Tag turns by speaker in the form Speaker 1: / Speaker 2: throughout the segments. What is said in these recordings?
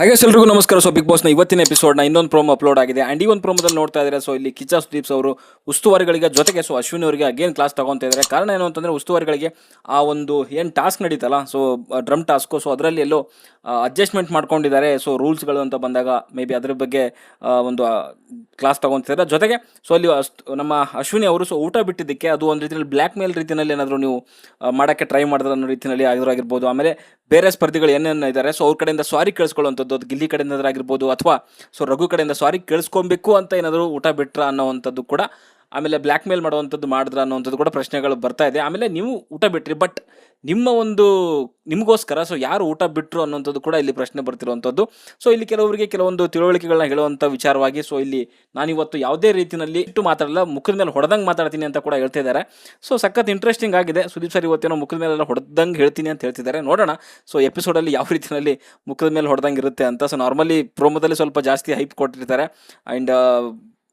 Speaker 1: ಹಾಗೆ ಎಲ್ರಿಗೂ ನಮಸ್ಕಾರ. ಸೊ ಬಿಗ್ ಬಾಸ್ನ ಇವತ್ತಿನ ಎಪಿಸೋಡ್ನ ಇನ್ನೊಂದು ಪ್ರೋಮೋ ಅಪ್ಲೋಡ್ ಆಗಿದೆ. ಆ್ಯಂಡ್ ಈ ಒಂದು ಪ್ರೋಮೋದಲ್ಲಿ ನೋಡ್ತಾ ಇದ್ದಾರೆ ಸೊ ಇಲ್ಲಿ ಕಿಚ್ಚ ಸುದೀಪ್ಸ್ ಅವರು, ಉಸ್ತುವಾರಿಗಳಿಗೆ ಜೊತೆಗೆ ಸೊ ಅಶ್ವಿನಿ ಅವರಿಗೆ ಅಗೇನ್ ಕ್ಲಾಸ್ ತಗೊಂತಾ ಇದ್ದಾರೆ ಕಾರಣ ಏನು ಅಂತಂದರೆ, ಉಸ್ತುವಾರಿಗಳಿಗೆ ಆ ಒಂದು ಏನು ಟಾಸ್ಕ್ ನಡೀತಲ್ಲ ಸೊ ಡ್ರಮ್ ಟಾಸ್ಕು ಸೊ ಅದರಲ್ಲಿ ಎಲ್ಲೋ ಅಡ್ಜಸ್ಟ್ಮೆಂಟ್ ಮಾಡ್ಕೊಂಡಿದ್ದಾರೆ. ಸೊ ರೂಲ್ಸ್ಗಳು ಅಂತ ಬಂದಾಗ ಮೇ ಬಿ ಅದ್ರ ಬಗ್ಗೆ ಒಂದು ಕ್ಲಾಸ್ ತಗೊತಿದ್ದಾರೆ ಜೊತೆಗೆ ಸೊ ಅಲ್ಲಿ ನಮ್ಮ ಅಶ್ವಿನಿ ಅವರು ಸೊ ಊಟ ಬಿಟ್ಟಿದ್ದಕ್ಕೆ ಅದು ಒಂದು ರೀತಿಯಲ್ಲಿ ಬ್ಲ್ಯಾಕ್ ಮೇಲ್ ರೀತಿಯಲ್ಲಿ ಏನಾದರೂ ನೀವು ಮಾಡೋಕ್ಕೆ ಟ್ರೈ ಮಾಡಿದ್ರೆ ಅನ್ನೋ ರೀತಿಯಲ್ಲಿ ಆಗಿರ್ಬೋದು. ಆಮೇಲೆ ಬೇರೆ ಸ್ಪರ್ಧಿಗಳು ಏನೇನು ಇದ್ದಾರೆ ಸೊ ಅವ್ರ ಕಡೆಯಿಂದ ಸಾರಿ ಕೇಳಿಸ್ಕೊಳ್ಳುವಂಥದ್ದು, ಅದು ಗಿಲ್ಲಿ ಕಡೆಯಿಂದ ಆಗಿರ್ಬೋದು ಅಥವಾ ಸೊ ರಘು ಕಡೆಯಿಂದ ಸಾರಿ ಕೇಳಿಸ್ಕೊಬೇಕು ಅಂತ ಏನಾದರೂ ಊಟ ಬಿಟ್ರ ಅನ್ನೋವಂಥದ್ದು ಕೂಡ ಆಮೇಲೆ ಬ್ಲ್ಯಾಕ್ ಮೇಲ್ ಮಾಡುವಂಥದ್ದು ಮಾಡಿದ್ರ ಅನ್ನೋವಂಥದ್ದು ಕೂಡ ಪ್ರಶ್ನೆಗಳು ಬರ್ತಾ ಇದೆ. ಆಮೇಲೆ ನೀವು ಊಟ ಬಿಟ್ರಿ ಬಟ್ ನಿಮ್ಮ ಒಂದು ನಿಮಗೋಸ್ಕರ ಸೊ ಯಾರು ಊಟ ಬಿಟ್ಟರು ಅನ್ನೋಂಥದ್ದು ಕೂಡ ಇಲ್ಲಿ ಪ್ರಶ್ನೆ ಬರ್ತಿರುವಂಥದ್ದು. ಸೊ ಇಲ್ಲಿ ಕೆಲವರಿಗೆ ಕೆಲವೊಂದು ತಿಳುವಳಿಕೆಗಳನ್ನ ಹೇಳುವಂಥ ವಿಚಾರವಾಗಿ ಸೊ ಇಲ್ಲಿ ನಾನಿವತ್ತು ಯಾವುದೇ ರೀತಿಯಲ್ಲಿ ಇಟ್ಟು ಮಾತಾಡಲ್ಲ, ಮುಖದ ಮೇಲೆ ಹೊಡೆದಂಗೆ ಮಾತಾಡ್ತೀನಿ ಅಂತ ಕೂಡ ಹೇಳ್ತಾ ಇದ್ದಾರೆ. ಸೊ ಸಖತ್ ಇಂಟ್ರೆಸ್ಟಿಂಗ್ ಆಗಿದೆ. ಸುದೀಪ್ ಸರ್ ಇವತ್ತೇನೋ ಮುಖದ ಮೇಲೆಲ್ಲ ಹೊಡೆದಂಗೆ ಹೇಳ್ತೀನಿ ಅಂತ ಹೇಳ್ತಿದ್ದಾರೆ. ನೋಡೋಣ ಸೊ ಎಪಿಸೋಡಲ್ಲಿ ಯಾವ ರೀತಿಯಲ್ಲಿ ಮುಖದ ಮೇಲೆ ಹೊಡೆದಂಗೆ ಇರುತ್ತೆ ಅಂತ. ಸೊ ನಾರ್ಮಲಿ ಪ್ರೋಮೋದಲ್ಲಿ ಸ್ವಲ್ಪ ಜಾಸ್ತಿ ಹೈಪ್ ಕೊಟ್ಟಿರ್ತಾರೆ. ಆ್ಯಂಡ್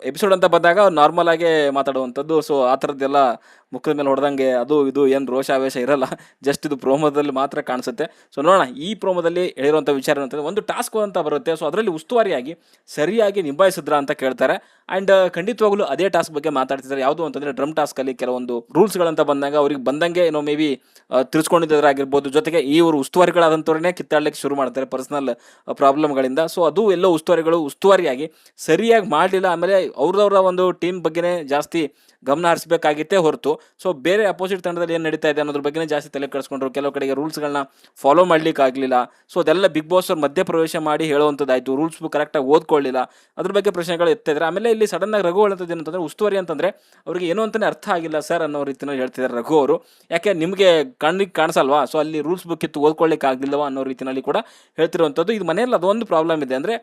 Speaker 1: ಎಪಿಸೋಡ್ ಅಂತ ಬಂದಾಗ ನಾರ್ಮಲ್ ಆಗಿ ಮಾತಾಡುವಂಥದ್ದು. ಸೊ ಆ ಥರದ್ದೆಲ್ಲ ಮುಖದ ಮೇಲೆ ಹೊಡೆದಂಗೆ ಅದು ಇದು ಏನು ರೋಷಾವೇಶ ಇರಲ್ಲ. ಜಸ್ಟ್ ಇದು ಪ್ರೋಮೋದಲ್ಲಿ ಮಾತ್ರ ಕಾಣಿಸುತ್ತೆ. ಸೊ ನೋಡೋಣ, ಈ ಪ್ರೋಮೋದಲ್ಲಿ ಹೇಳಿರುವಂಥ ವಿಚಾರ ಏನಂತಂದರೆ ಒಂದು ಟಾಸ್ಕ್ ಅಂತ ಬರುತ್ತೆ. ಸೊ ಅದರಲ್ಲಿ ಉಸ್ತುವಾರಿಯಾಗಿ ಸರಿಯಾಗಿ ನಿಭಾಯಿಸಿದ್ರ ಅಂತ ಕೇಳ್ತಾರೆ. ಆ್ಯಂಡ್ ಖಂಡಿತವಾಗ್ಲೂ ಅದೇ ಟಾಸ್ಕ್ ಬಗ್ಗೆ ಮಾತಾಡ್ತಿದ್ದಾರೆ. ಯಾವುದು ಅಂತಂದರೆ ಡ್ರಮ್ ಟಾಸ್ಕಲ್ಲಿ ಕೆಲವೊಂದು ರೂಲ್ಸ್ಗಳಂತ ಬಂದಾಗ ಅವ್ರಿಗೆ ಬಂದಂಗೆ ಏನೋ ಮೇ ಬಿ ಆಗಿರ್ಬೋದು ಜೊತೆಗೆ ಈ ಅವರು ಉಸ್ತುವಾರಿಗಳಾದಂಥವ್ರನ್ನೇ ಕಿತ್ತಾಡ್ಲಿಕ್ಕೆ ಶುರು ಮಾಡ್ತಾರೆ ಪರ್ಸನಲ್ ಪ್ರಾಬ್ಲಮ್ಗಳಿಂದ. ಸೊ ಅದು ಎಲ್ಲ ಉಸ್ತುವಾರಿಗಳು ಉಸ್ತುವಾರಿಯಾಗಿ ಸರಿಯಾಗಿ ಮಾಡಲಿಲ್ಲ. ಆಮೇಲೆ ಅವ್ರದವ್ರ ಒಂದು ಟೀಮ್ ಬಗ್ಗೆನೇ ಜಾಸ್ತಿ ಗಮನ ಹರಿಸಬೇಕಾಗಿತ್ತೇ ಹೊರತು. ಸೊ ಬೇರೆ ಅಪೋಸಿಟ್ ತಂಡದಲ್ಲಿ ಏನು ನಡೀತಾ ಇದೆ ಅನ್ನೋದ್ರ ಬಗ್ಗೆನೇ ಜಾಸ್ತಿ ತಲೆ ಕೆಡಿಸ್ಕೊಂಡ್ರು. ಕೆಲವು ಕಡೆಗೆ ರೂಲ್ಸ್ಗಳನ್ನ ಫಾಲೋ ಮಾಡ್ಲಿಕ್ಕೆ ಆಗಲಿಲ್ಲ. ಸೊ ಅದೆಲ್ಲ ಬಿಗ್ ಬಾಸ್ ಅವ್ರು ಮಧ್ಯ ಪ್ರವೇಶ ಮಾಡಿ ಹೇಳುವಂಥದ್ದಾಯಿತು ರೂಲ್ಸ್ ಬುಕ್ ಕರೆಕ್ಟಾಗಿ ಓದ್ಕೊಳ್ಳಿಲ್ಲ. ಅದ್ರ ಬಗ್ಗೆ ಪ್ರಶ್ನೆಗಳು ಎತ್ತಿದ್ರೆ ಆಮೇಲೆ ಇಲ್ಲಿ ಸಡನ್ನಾಗಿ ರಘು ಹೇಳುವಂಥದ್ದು ಏನಂತಂದ್ರೆ ಉಸ್ತುವಾರಿ ಅಂತಂದರೆ, ಅವ್ರಿಗೆ ಏನು ಅಂತಲೇ ಅರ್ಥ ಆಗಿಲ್ಲ ಸರ್ ಅನ್ನೋ ರೀತಿಯಲ್ಲಿ ಹೇಳ್ತಿದ್ದಾರೆ ರಘು ಅವರು. ಯಾಕೆ, ನಿಮಗೆ ಕಣ್ಣಿಗೆ ಕಾಣಿಸಲ್ವಾ? ಸೊ ಅಲ್ಲಿ ರೂಲ್ಸ್ ಬುಕ್ ಇತ್ತು ಓದ್ಕೊಳ್ಳಿಕ್ಕೆ ಆಗಲಿಲ್ಲವಾ ಅನ್ನೋ ರೀತಿಯಲ್ಲಿ ಕೂಡ ಹೇಳ್ತಿರುವಂಥದ್ದು. ಇದು ಮನೆಯಲ್ಲಿ ಅದೊಂದು ಪ್ರಾಬ್ಲಮ್ ಇದೆ. ಅಂದರೆ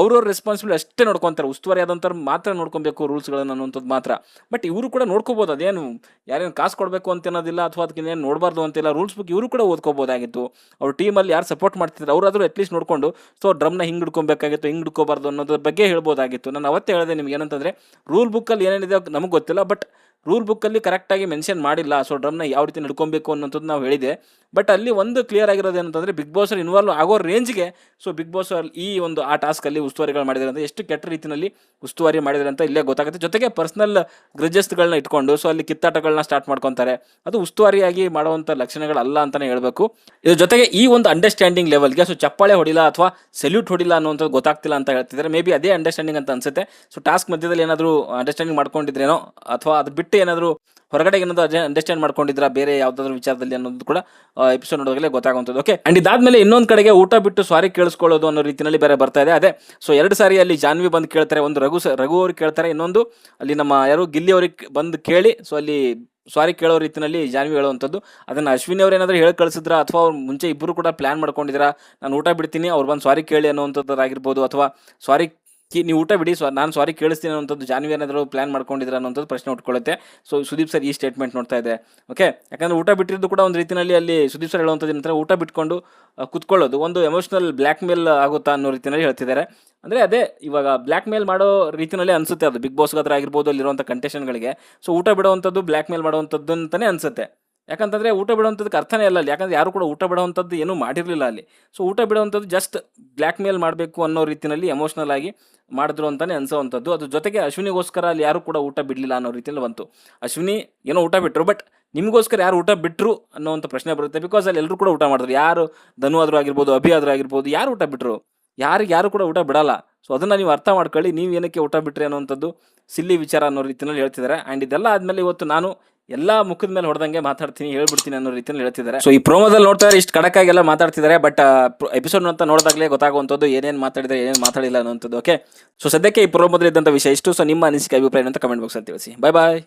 Speaker 1: ಅವ್ರವ್ರ ರೆಸ್ಪಾನ್ಸಿಬಿಲಿಟಿ ಅಷ್ಟೇ ನೋಡ್ಕೊತಾರೆ. ಉಸ್ತುವಾರಿ ಆದಂಥವ್ರು ಮಾತ್ರ ನೋಡ್ಕೊಬೇಕು ರೂಲ್ಸ್ಗಳನ್ನು ಅನ್ನೋಂಥದ್ದು ಮಾತ್ರ. ಬಟ್ ಇವರು ಕೂಡ ನೋಡ್ಕೋಬೋದು. ಅದೇನು ಯಾರೇನು ಕಾಸು ಕೊಡಬೇಕು ಅಂತ ಅನ್ನೋದಿಲ್ಲ ಅಥವಾ ಅದಕ್ಕೆ ಏನು ನೋಡಬಾರ್ದು ಅಂತಿಲ್ಲ ರೂಲ್ಸ್ ಬುಕ್ ಇವರು ಕೂಡ ಓದ್ಕೋಬೋದಾಗಿತ್ತು. ಅವ್ರ ಟೀಮಲ್ಲಿ ಯಾರು ಸಪೋರ್ಟ್ ಮಾಡ್ತಿದ್ರು ಅವರಾದರೂ ಅಟ್ಲೀಸ್ಟ್ ನೋಡಿಕೊಂಡು, ಸೊ ಡ್ರಮ್ನ ಹಿಂಗೆ ಹಿಡ್ಕೊಬೇಕಾಗಿತ್ತು, ಹಿಂಗೆ ಹಿಡ್ಕೋಬಾರ್ದು ಅನ್ನೋದ್ರ ಬಗ್ಗೆ ಹೇಳ್ಬೋದಾಗಿತ್ತು. ನಾನು ಅವತ್ತೇ ಹೇಳಿದೆ ನಿಮ್ಗೆ ಏನಂತಂದರೆ ರೂಲ್ ಬುಕ್ಕಲ್ಲಿ ಏನೇನಿದೆ ನಮಗೆ ಗೊತ್ತಿಲ್ಲ. ಬಟ್ ರೂಲ್ ಬುಕ್ಕಲ್ಲಿ ಕರೆಕ್ಟಾಗಿ ಮೆನ್ಷನ್ ಮಾಡಿಲ್ಲ. ಸೊ ಡ್ರಮ್ನ ಯಾವ ರೀತಿ ನಡ್ಕೊಬೇಕು ಅನ್ನೋಂಥದ್ದು ನಾವು ಹೇಳಿದೆ. ಬಟ್ ಅಲ್ಲಿ ಒಂದು ಕ್ಲಿಯರ್ ಆಗಿರೋದು ಏನಂತಂದರೆ ಬಿಗ್ ಬಾಸ್ ಇನ್ವಾಲ್ವ್ ಆಗೋ ರೇಂಜ್ಗೆ ಸೊ ಬಿಗ್ ಬಾಸ್ ಈ ಒಂದು ಆ ಟಾಸ್ಕಲ್ಲಿ ಉಸ್ತುವಾರಿಗಳು ಮಾಡಿದ್ದಾರೆ ಅಂತ ಎಷ್ಟು ಕೆಟ್ಟ ರೀತಿಯಲ್ಲಿ ಉಸ್ತುವಾರಿ ಮಾಡಿದ್ದಾರೆ ಅಂತ ಇಲ್ಲೇ ಗೊತ್ತಾಗುತ್ತೆ. ಜೊತೆಗೆ ಪರ್ಸ್ನಲ್ ಗ್ರಜಸ್ಗಳನ್ನ ಇಟ್ಕೊಂಡು ಸೊ ಅಲ್ಲಿ ಕಿತ್ತಾಟಗಳನ್ನ ಸ್ಟಾರ್ಟ್ ಮಾಡ್ಕೊತಾರೆ. ಅದು ಉಸ್ತುವಾರಿಯಾಗಿ ಮಾಡುವಂಥ ಲಕ್ಷಣಗಳಲ್ಲ ಅಂತಲೇ ಹೇಳಬೇಕು. ಇದ್ರ ಜೊತೆಗೆ ಈ ಒಂದು ಅಂಡರ್ಸ್ಟ್ಯಾಂಡಿಂಗ್ ಲೆವೆಲ್ಗೆ ಸೊ ಚಪ್ಪಾಳೆ ಹೊಡಿಲ್ಲ ಅಥವಾ ಸೆಲ್ಯೂಟ್ ಹೊಡಿಲ್ಲ ಅನ್ನೋಂಥದ್ದು ಗೊತ್ತಾಗ್ತಿಲ್ಲ ಅಂತ ಹೇಳ್ತಿದ್ದಾರೆ. ಮೇ ಬಿ ಅದೇ ಅಂಡರ್ಸ್ಟ್ಯಾಂಡಿಂಗ್ ಅಂತ ಅನ್ಸುತ್ತೆ. ಸೊ ಟಾಸ್ಕ್ ಮಧ್ಯದಲ್ಲಿ ಏನಾದರೂ ಅಂಡರ್ಸ್ಟ್ಯಾಂಡಿಂಗ್ ಮಾಡ್ಕೊಂಡಿದ್ರೇನೋ ಅಥವಾ ಅದು ಬಿಟ್ಟು ಏನಾದರೂ ಹೊರಗಡೆ ಏನಾದರೂ ಅಂಡರ್ಸ್ಟ್ಯಾಂಡ್ ಮಾಡ್ಕೊಂಡಿದ್ರ? ಬೇರೆ ಯಾವ್ದಾದ್ರು ವಿಚಾರದಲ್ಲಿ ಅನ್ನೋದು ಕೂಡ ಎಪಿಸೋಡ್ ನೋಡೋದಾಗಲೇ ಗೊತ್ತಾಗುವಂಥದ್ದು ಓಕೆ ಅಂಡ್ ಇದಾದಮೇಲೆ ಇನ್ನೊಂದು ಕಡೆಗೆ ಊಟ ಬಿಟ್ಟು ಸಾರಿ ಕೇಳಿಸ್ಕೊಳ್ಳೋದು ಅನ್ನೋ ರೀತಿಯಲ್ಲಿ ಬೇರೆ ಬರ್ತಾ ಇದೆ. ಅದೇ ಸೊ ಎರಡು ಸಾರಿ ಅಲ್ಲಿ ಜಾನ್ವಿ ಬಂದು ಕೇಳ್ತಾರೆ, ಒಂದು ರಘು ರಘು ಅವ್ರು ಕೇಳ್ತಾರೆ, ಇನ್ನೊಂದು ಅಲ್ಲಿ ನಮ್ಮ ಯಾರು ಗಿಲ್ಲಿ ಅವ್ರಿಗೆ ಬಂದು ಕೇಳಿ ಸೊ ಅಲ್ಲಿ ಸಾರಿ ಕೇಳೋ ರೀತಿಯಲ್ಲಿ ಜಾನ್ವಿ ಹೇಳುವಂಥದ್ದು. ಅದನ್ನು ಅಶ್ವಿನಿ ಅವ್ರು ಏನಾದರೂ ಹೇಳಿ ಕಳಿಸಿದ್ರ? ಅಥವಾ ಅವ್ರು ಮುಂಚೆ ಇಬ್ಬರು ಕೂಡ ಪ್ಲ್ಯಾನ್ ಮಾಡ್ಕೊಂಡಿದ್ರ? ನಾನು ಊಟ ಬಿಡ್ತೀನಿ, ಅವ್ರು ಬಂದು ಸಾರಿ ಕೇಳಿ ಅನ್ನುವಂಥದ್ದಾಗಿರ್ಬೋದು, ಅಥವಾ ಸಾರಿ ಕಿ ನೀವು ಊಟ ಬಿಡಿ, ಸ್ವ ನಾನು ಸಾರಿ ಕೇಳಿಸ್ತೀನಿ ಅನ್ನೋಂಥದ್ದು ಜಾನ್ವಿ ಏನಾದರೂ ಪ್ಲ್ಯಾನ್ ಮಾಡ್ಕೊಂಡಿದ್ರ ಅನ್ನೋಂಥದ್ದು ಪ್ರಶ್ನೆ ಉಟ್ಕೊಳ್ಳುತ್ತೆ ಸೊ ಸುದೀಪ್ ಸರ್ ಈ ಸ್ಟೇಟ್ಮೆಂಟ್ ನೋಡ್ತಾ ಇದೆ. ಓಕೆ ಯಾಕಂದರೆ ಊಟ ಬಿಟ್ಟಿರೋದು ಕೂಡ ಒಂದು ರೀತಿಯಲ್ಲಿ ಅಲ್ಲಿ ಸುದೀಪ್ ಸರ್ ಹೇಳುವಂಥದ್ದು ಏನಂತಾರೆ, ಊಟ ಬಿಟ್ಕೊಂಡು ಕುತ್ಕೊಳ್ಳೋದು. ಒಂದು ಎಮೋಷ್ನಲ್ ಬ್ಲ್ಯಾಕ್ ಮೇಲ್ ಆಗುತ್ತಾ ಅನ್ನೋ ರೀತಿಯಲ್ಲಿ ಹೇಳ್ತಿದ್ದಾರೆ. ಅಂದರೆ ಅದೇ ಇವಾಗ ಬ್ಲ್ಯಾಕ್ ಮೇಲ್ ಮಾಡೋ ರೀತಿಯಲ್ಲಿ ಅನಿಸುತ್ತೆ ಅದು. ಬಿಗ್ ಬಾಸ್ ಆಗಿರ್ಬೋದು, ಅಲ್ಲಿರುವಂಥ ಕಂಟೆಷನ್ಗಳಿಗೆ ಸೊ ಊಟ ಬಿಡುವಂಥದ್ದು ಬ್ಲ್ಯಾಕ್ ಮೇಲ್ ಮಾಡುವಂಥದ್ದು ಅಂತಲೇ ಅನಿಸುತ್ತೆ. ಯಾಕಂತಂದರೆ ಊಟ ಬಿಡುವಂಥದ್ದಕ್ಕೆ ಅರ್ಥನೇ ಇಲ್ಲ ಅಲ್ಲಿ. ಯಾಕಂದರೆ ಯಾರು ಕೂಡ ಊಟ ಬಿಡುವಂಥದ್ದು ಏನೂ ಮಾಡಿರಲಿಲ್ಲ ಅಲ್ಲಿ. ಸೊ ಊಟ ಬಿಡುವಂಥದ್ದು ಜಸ್ಟ್ ಬ್ಲ್ಯಾಕ್ ಮೇಲ್ ಮಾಡಬೇಕು ಅನ್ನೋ ರೀತಿಯಲ್ಲಿ ಎಮೋಷ್ನಲ್ ಆಗಿ ಮಾಡಿದ್ರು ಅಂತಲೇ ಅನಿಸೋವಂಥದ್ದು. ಅದ್ರ ಜೊತೆಗೆ ಅಶ್ವಿನಿಗೋಸ್ಕರ ಅಲ್ಲಿ ಯಾರು ಕೂಡ ಊಟ ಬಿಡಲಿಲ್ಲ ಅನ್ನೋ ರೀತಿಯಲ್ಲಿ ಬಂತು. ಅಶ್ವಿನಿ ಏನೋ ಊಟ ಬಿಟ್ಟರು ಬಟ್ ನಿಮಗೋಸ್ಕರ ಯಾರು ಊಟ ಬಿಟ್ಟರು ಅನ್ನೋವಂಥ ಪ್ರಶ್ನೆ ಬರುತ್ತೆ. ಬಿಕಾಸ್ ಅಲ್ಲಿ ಎಲ್ಲರೂ ಕೂಡ ಊಟ ಮಾಡಿದ್ರು. ಯಾರು ಧನು ಆದರೂ ಆಗಿರ್ಬೋದು, ಅಭಿ ಆದರೂ ಆಗಿರ್ಬೋದು, ಯಾರು ಊಟ ಬಿಟ್ಟರು ಯಾರಿಗೆ ಯಾರು ಕೂಡ ಊಟ ಬಿಡಲ್ಲ. ಸೊ ಅದನ್ನು ನೀವು ಅರ್ಥ ಮಾಡ್ಕೊಳ್ಳಿ. ನೀವು ಏನಕ್ಕೆ ಊಟ ಬಿಟ್ರಿ ಅನ್ನೋವಂಥದ್ದು ಸಿಲ್ಲಿ ವಿಚಾರ ಅನ್ನೋ ರೀತಿಯಲ್ಲಿ ಹೇಳ್ತಿದ್ದಾರೆ. ಆ್ಯಂಡ್ ಇದೆಲ್ಲ ಆದಮೇಲೆ ಇವತ್ತು ನಾನು ಎಲ್ಲ ಮುಖದ ಮೇಲೆ ಹೊಡೆದಂಗೆ ಮಾತಾಡ್ತೀನಿ, ಹೇಳ್ಬಿಡ್ತೀನಿ ಅನ್ನೋ ರೀತಿಯಲ್ಲಿ ಹೇಳ್ತಿದ್ದಾರೆ. ಸೊ ಈ ಪ್ರೋಮೋದಲ್ಲಿ ನೋಡ್ತಾರೆ ಇಷ್ಟು ಕಡಕಾಗೆಲ್ಲ ಮಾತಾಡ್ತಿದ್ದಾರೆ ಬಟ್ ಎಪಿಸೋಡ್ ಅಂತ ನೋಡಿದಾಗಲೇ ಗೊತ್ತಾಗುವಂಥದ್ದು ಏನೇನು ಮಾತಾಡಿದ್ರೆ ಏನೇನು ಮಾತಾಡಿಲ್ಲ ಅನ್ನೋಂಥದ್ದು ಓಕೆ ಸೊ ಸದ್ಯಕ್ಕೆ ಈ ಪ್ರೋಮೋದಲ್ಲಿ ಇದ್ದಂಥ ವಿಷಯ ಇಷ್ಟು. ಸೊ ನಿಮ್ಮ ಅನಿಸಿಕೆ, ಅಭಿಪ್ರಾಯ ಅಂತ ಕಮೆಂಟ್ ಬಾಕ್ಸಲ್ಲಿ ತಿಳಿಸಿ. ಬಾಯ್ ಬಾಯ್